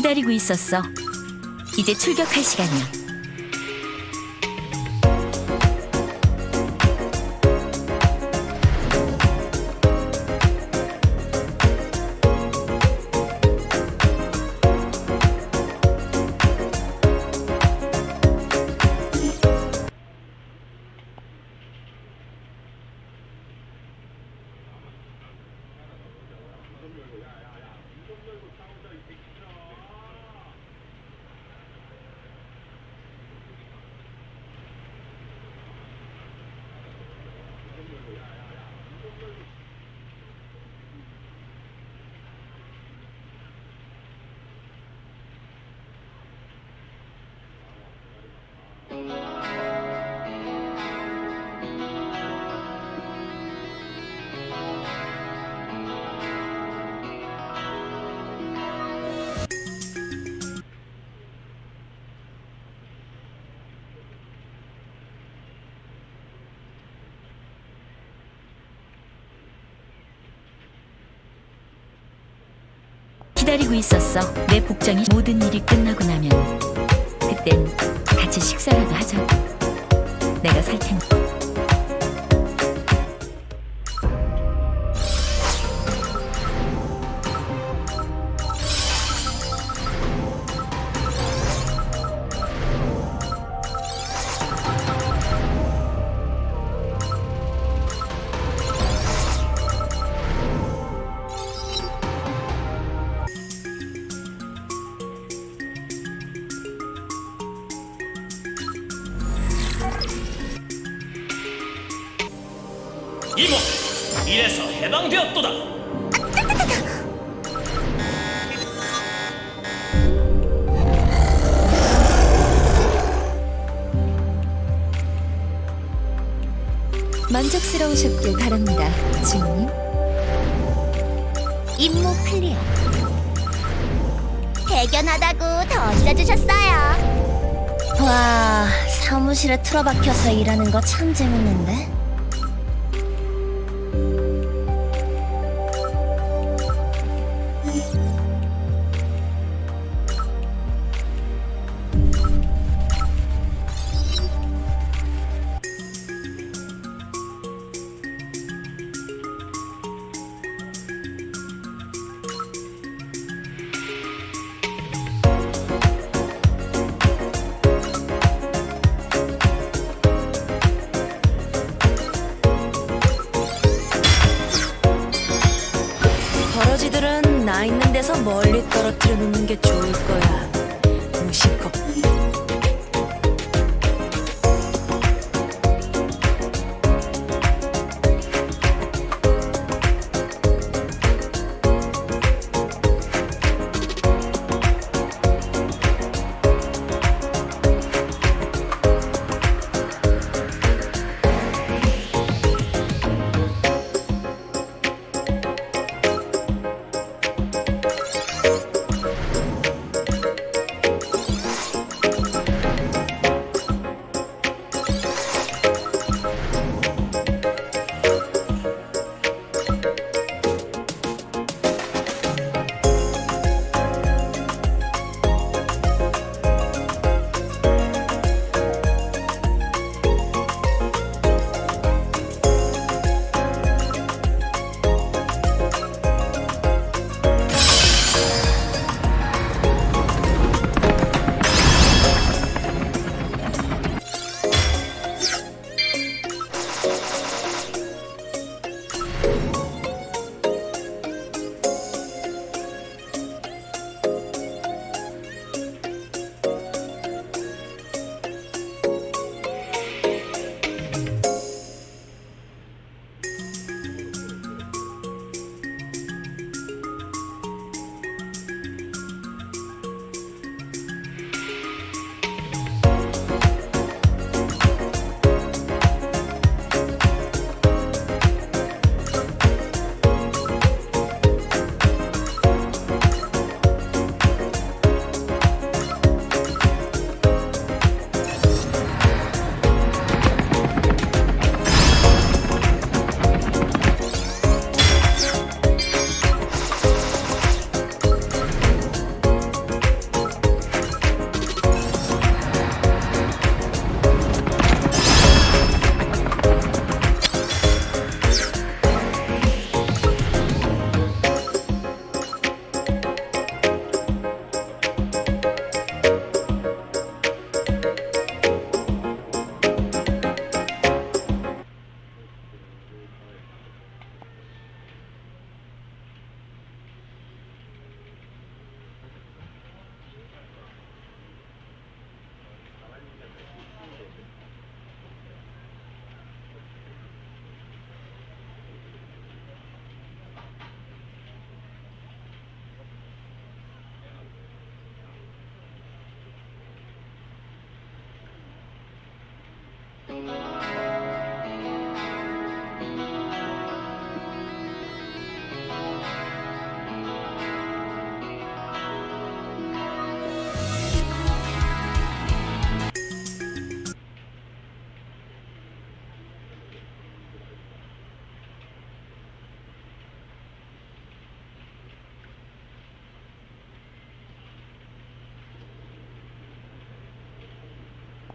기다리고 있었어. 이제 출격할 시간이야. 기다리고 있었어. 내 복장이 모든 일이 끝나고 나면 그땐 같이 식사라도 하자고. 내가 살 테니. 이 해방되었도다. 만족스러우셨길 바랍니다, 주인님. 임무 클리어. 대견하다고 던져주셨어요. 와, 사무실에 틀어박혀서 일하는 거 참 재밌는데? 멀리 떨어뜨려 놓는 게 좋을 거야.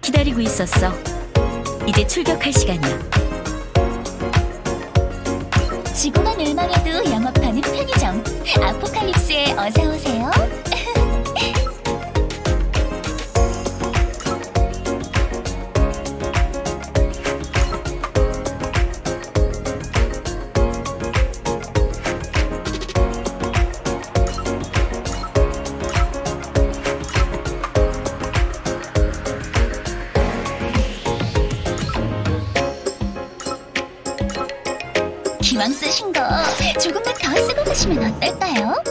기다리고 있었어. 이제 출격할 시간이야. 지구만 멸망해도 영업하는 편의점 아포칼립스에 어서 오세요. 더 쓰고 가시면 어